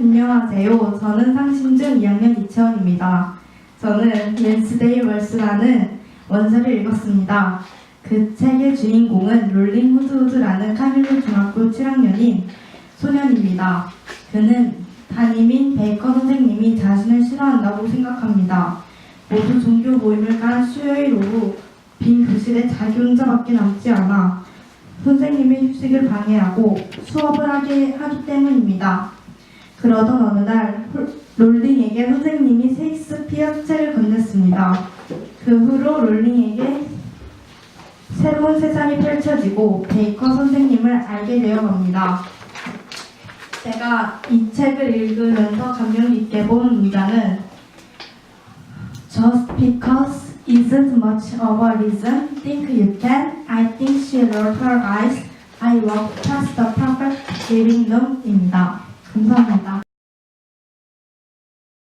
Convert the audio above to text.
안녕하세요. 저는 상신중 2학년 이채원입니다. 저는 웬스데이 월스라는 원서를 읽었습니다. 그 책의 주인공은 롤링 후드후드라는 카밀로 중학교 7학년인 소년입니다. 그는 담임인 베이커 선생님이 자신을 싫어한다고 생각합니다. 모두 종교 모임을 간 수요일 오후 빈 교실에 자기 혼자밖에 남지 않아 선생님의 휴식을 방해하고 수업을 하게 하기 때문입니다. 그러던 어느 날 홀- 롤링에게 선생님이 셰익스피어 책을 건넸습니다. 그 후로 롤링에게 새로운 세상이 펼쳐지고 베이커 선생님을 알게 되어갑니다. 제가 이 책을 읽으면서 감명 깊게 본 문장은 Just because isn't much of a reason, think you can. I think she rolled her eyes. I walked past the perfect living room입니다. 감사합니다.